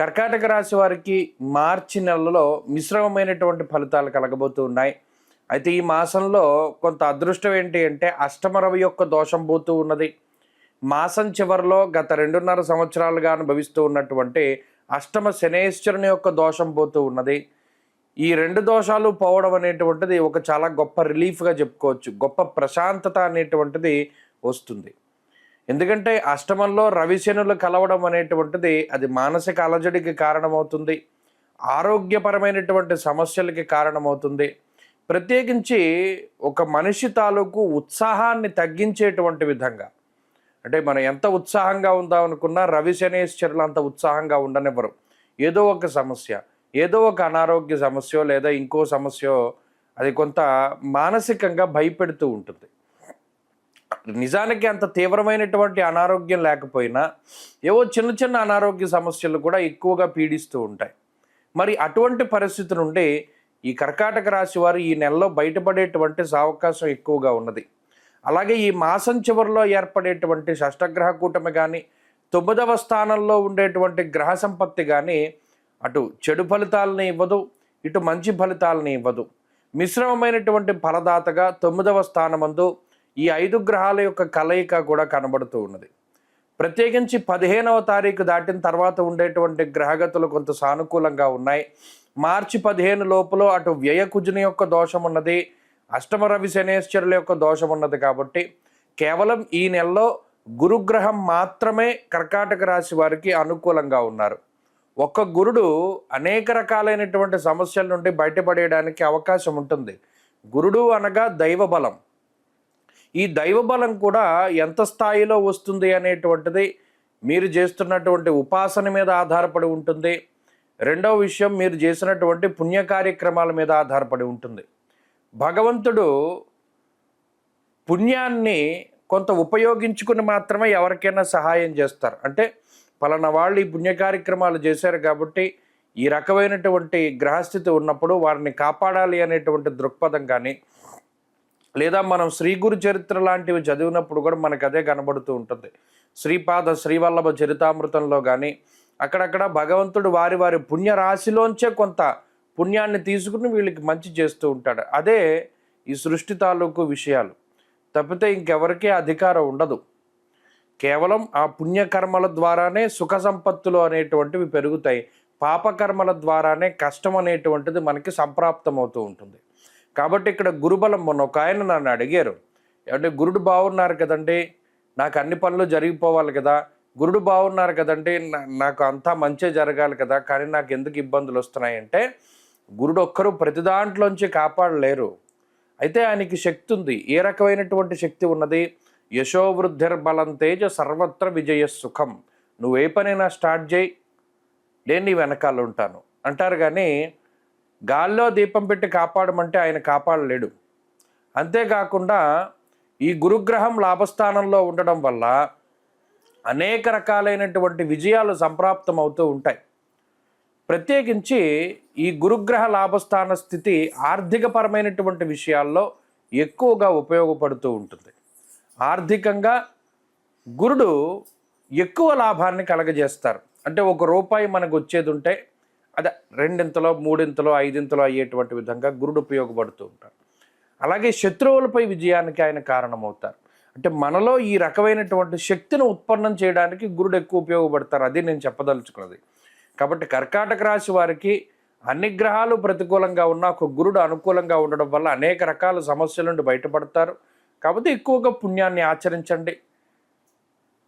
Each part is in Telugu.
కర్కాటక రాశి వారికి మార్చి నెలలో మిశ్రమమైనటువంటి ఫలితాలు కలగబోతూ ఉన్నాయి. అయితే ఈ మాసంలో కొంత అదృష్టం ఏంటి అంటే అష్టమరవి యొక్క దోషం పోతూ ఉన్నది. మాసం చివరిలో గత రెండున్నర సంవత్సరాలుగా అనుభవిస్తూ ఉన్నటువంటి అష్టమ శనేశ్వరుని యొక్క దోషం పోతూ ఉన్నది. ఈ రెండు దోషాలు పోవడం అనేటువంటిది ఒక చాలా గొప్ప రిలీఫ్గా చెప్పుకోవచ్చు. గొప్ప ప్రశాంతత అనేటువంటిది వస్తుంది. ఎందుకంటే అష్టమంలో రవిశనులు కలవడం అనేటువంటిది అది మానసిక అలజడికి కారణమవుతుంది. ఆరోగ్యపరమైనటువంటి సమస్యలకి కారణమవుతుంది. ప్రత్యేకించి ఒక మనిషి తాలూకు ఉత్సాహాన్ని తగ్గించేటువంటి విధంగా. అంటే మనం ఎంత ఉత్సాహంగా ఉందాం అనుకున్నా రవి శనేశ్వరులు అంత ఉత్సాహంగా ఉండనివ్వరు. ఏదో ఒక సమస్య ఏదో ఒక అనారోగ్య సమస్య లేదా ఇంకో సమస్య అది కొంత మానసికంగా భయపెడుతూ ఉంటుంది. నిజానికి అంత తీవ్రమైనటువంటి అనారోగ్యం లేకపోయినా ఏవో చిన్న చిన్న అనారోగ్య సమస్యలు కూడా ఎక్కువగా పీడిస్తూ ఉంటాయి. మరి అటువంటి పరిస్థితి నుండి ఈ కర్కాటక రాశి వారు ఈ నెలలో బయటపడేటువంటి అవకాశం ఎక్కువగా ఉన్నది. అలాగే ఈ మాసం చివరిలో ఏర్పడేటువంటి షష్టగ్రహ కూటమి కానీ తొమ్మిదవ స్థానంలో ఉండేటువంటి గ్రహ సంపత్తి కానీ అటు చెడు ఫలితాలని ఇవ్వదు ఇటు మంచి ఫలితాలని ఇవ్వదు. మిశ్రమమైనటువంటి ఫలదాతగా తొమ్మిదవ స్థానమందు ఈ ఐదు గ్రహాల యొక్క కలయిక కూడా కనబడుతూ ఉన్నది. ప్రత్యేకించి పదిహేనవ తారీఖు దాటిన తర్వాత ఉండేటువంటి గ్రహగతులు కొంత సానుకూలంగా ఉన్నాయి. మార్చి పదిహేను లోపల అటు వ్యయకుజుని యొక్క దోషం ఉన్నది. అష్టమ రవి శనేశ్వరుల యొక్క దోషం ఉన్నది కాబట్టి కేవలం ఈ నెలలో గురుగ్రహం మాత్రమే కర్కాటక రాశి వారికి అనుకూలంగా ఉన్నారు. ఒక్క గురుడు అనేక రకాలైనటువంటి సమస్యల నుండి బయటపడేయడానికి అవకాశం ఉంటుంది. గురుడు అనగా దైవ బలం ఈ దైవబలం కూడా ఎంత స్థాయిలో వస్తుంది అనేటువంటిది మీరు చేస్తున్నటువంటి ఉపాసన మీద ఆధారపడి ఉంటుంది. రెండవ విషయం మీరు చేసినటువంటి పుణ్య కార్యక్రమాల మీద ఆధారపడి ఉంటుంది. భగవంతుడు పుణ్యాన్ని కొంత ఉపయోగించుకుని మాత్రమే ఎవరికైనా సహాయం చేస్తారు. అంటే పలానా వాళ్ళు ఈ పుణ్య కార్యక్రమాలు చేశారు కాబట్టి ఈ రకమైనటువంటి గ్రహస్థితి ఉన్నప్పుడు వారిని కాపాడాలి అనేటువంటి దృక్పథం కానీ లేదా మనం శ్రీ గురు చరిత్ర లాంటివి చదివినప్పుడు కూడా మనకు అదే కనబడుతూ ఉంటుంది. శ్రీపాద శ్రీవల్లభ చరితామృతంలో కానీ అక్కడక్కడ భగవంతుడు వారి వారి పుణ్య రాశిలోంచే కొంత పుణ్యాన్ని తీసుకుని వీళ్ళకి మంచి చేస్తూ ఉంటాడు. అదే ఈ సృష్టి తాలూకు విషయాలు. తప్పితే ఇంకెవరికీ అధికారం ఉండదు. కేవలం ఆ పుణ్యకర్మల ద్వారానే సుఖ సంపత్తులు అనేటువంటివి పెరుగుతాయి. పాపకర్మల ద్వారానే కష్టం అనేటువంటిది మనకి సంప్రాప్తమవుతూ ఉంటుంది. కాబట్టి ఇక్కడ గురుబలం మొన్న ఒక ఆయన నన్ను అడిగారు. అంటే గురుడు బాగున్నారు కదండి నాకు అన్ని పనులు జరిగిపోవాలి కదా గురుడు బాగున్నారు కదండి నా- నాకు అంతా మంచి జరగాలి కదా కానీ నాకు ఎందుకు ఇబ్బందులు వస్తున్నాయంటే గురుడు ఒక్కరు ప్రతి దాంట్లోంచి కాపాడలేరు. అయితే ఆయనకి శక్తి ఉంది. ఏ రకమైనటువంటి శక్తి ఉన్నది? యశోవృద్ధిర్బలం తేజ సర్వత్ర విజయ సుఖం. నువ్వు ఏ పనైనా స్టార్ట్ చేయి. నేను నీ వెనకాల ఉంటాను. అంటారు కానీ గాల్లో దీపం పెట్టి కాపాడమంటే ఆయన కాపాడలేడు. అంతేకాకుండా ఈ గురుగ్రహం లాభస్థానంలో ఉండడం వల్ల అనేక రకాలైనటువంటి విజయాలు సంప్రాప్తం అవుతూ ఉంటాయి. ప్రత్యేకించి ఈ గురుగ్రహ లాభస్థాన స్థితి ఆర్థికపరమైనటువంటి విషయాల్లో ఎక్కువగా ఉపయోగపడుతూ ఉంటుంది. ఆర్థికంగా గురుడు ఎక్కువ లాభాన్ని కలగజేస్తారు. అంటే ఒక రూపాయి మనకు వచ్చేది ఉంటే అదే రెండింతలో మూడింతలో ఐదింతలో అయ్యేటువంటి విధంగా గురుడు ఉపయోగపడుతూ ఉంటారు అలాగే శత్రువులపై విజయానికి ఆయన కారణమవుతారు. అంటే మనలో ఈ రకమైనటువంటి శక్తిని ఉత్పన్నం చేయడానికి గురుడు ఎక్కువ ఉపయోగపడతారు. అది నేను చెప్పదలుచుకున్నది. కాబట్టి కర్కాటక రాశి వారికి అన్ని గ్రహాలు ప్రతికూలంగా ఉన్న ఒక గురుడు అనుకూలంగా ఉండడం వల్ల అనేక రకాల సమస్యల నుండి బయటపడతారు. కాబట్టి ఎక్కువగా పుణ్యాన్ని ఆచరించండి.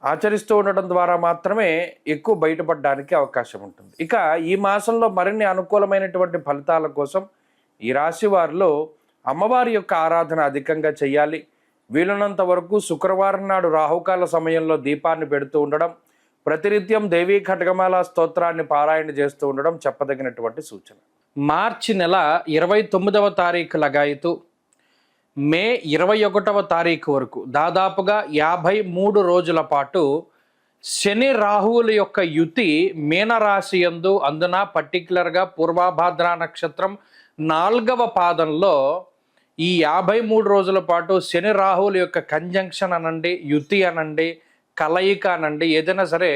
ఆచరిస్తూ ఉండడం ద్వారా మాత్రమే ఎక్కువ బయటపడడానికి అవకాశం ఉంటుంది. ఇక ఈ మాసంలో మరిన్ని అనుకూలమైనటువంటి ఫలితాల కోసం ఈ రాశి వారిలో అమ్మవారి యొక్క ఆరాధన అధికంగా చేయాలి. వీలున్నంత వరకు శుక్రవారం నాడు రాహుకాల సమయంలో దీపాన్ని పెడుతూ ఉండడం ప్రతినిత్యం దేవీ ఖడ్గమాల స్తోత్రాన్ని పారాయణ చేస్తూ ఉండడం చెప్పదగినటువంటి సూచన. మార్చి నెల ఇరవై తొమ్మిదవ తారీఖు లగాయితూ మే ఇరవై ఒకటవ తారీఖు వరకు దాదాపుగా యాభై మూడు రోజుల పాటు శని రాహువుల యొక్క యుతి మీనరాశి యందు అందున పర్టికులర్గా పూర్వాభాద్ర నక్షత్రం నాలుగవ పాదంలో ఈ యాభై మూడు రోజుల పాటు శని రాహువుల యొక్క కంజంక్షన్ అనండి యుతి అనండి కలయిక అనండి ఏదైనా సరే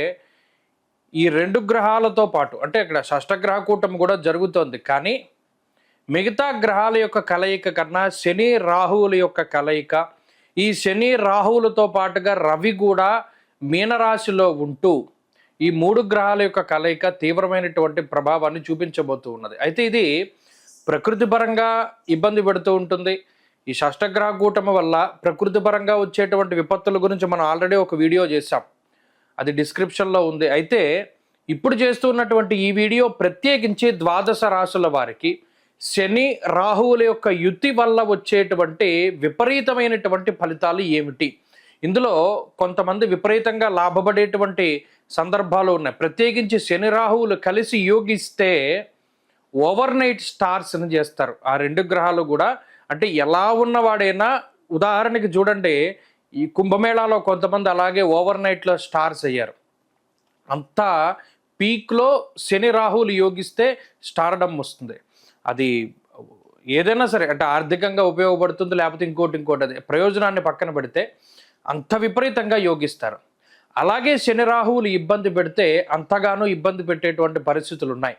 ఈ రెండు గ్రహాలతో పాటు అంటే ఇక్కడ షష్టగ్రహ కూటమి కూడా జరుగుతోంది. కానీ మిగతా గ్రహాల యొక్క కలయిక కన్నా శని రాహువుల యొక్క కలయిక. ఈ శని రాహువులతో పాటుగా రవి కూడా మీనరాశిలో ఉంటూ ఈ మూడు గ్రహాల యొక్క కలయిక తీవ్రమైనటువంటి ప్రభావాన్ని చూపించబోతూ ఉన్నది. అయితే ఇది ప్రకృతి పరంగా ఇబ్బంది పెడుతూ ఉంటుంది. ఈ షష్టగ్రహ కూటమి వల్ల ప్రకృతి పరంగా వచ్చేటువంటి విపత్తుల గురించి మనం ఆల్రెడీ ఒక వీడియో చేశాం. అది డిస్క్రిప్షన్లో ఉంది. అయితే ఇప్పుడు చేస్తున్నటువంటి ఈ వీడియో ప్రత్యేకించి ద్వాదశ రాశుల వారికి శని రాహువుల యొక్క యుతి వల్ల వచ్చేటువంటి విపరీతమైనటువంటి ఫలితాలు ఏమిటి? ఇందులో కొంతమంది విపరీతంగా లాభపడేటువంటి సందర్భాలు ఉన్నాయి. ప్రత్యేకించి శని రాహువులు కలిసి యోగిస్తే ఓవర్ నైట్ స్టార్స్ అని చేస్తారు. ఆ రెండు గ్రహాలు కూడా అంటే ఎలా ఉన్నవాడైనా ఉదాహరణకి చూడండి ఈ కుంభమేళాలో కొంతమంది అలాగే ఓవర్ నైట్లో స్టార్స్ అయ్యారు. అంతా పీక్లో శని రాహువులు యోగిస్తే స్టార్డమ్ వస్తుంది. అది ఏదైనా సరే అంటే ఆర్థికంగా ఉపయోగపడుతుంది లేకపోతే ఇంకోటి ఇంకోటి అది. ప్రయోజనాన్ని పక్కన పెడితే అంత విపరీతంగా యోగిస్తారు. అలాగే శని రాహువులు ఇబ్బంది పెడితే అంతగానో ఇబ్బంది పెట్టేటువంటి పరిస్థితులు ఉన్నాయి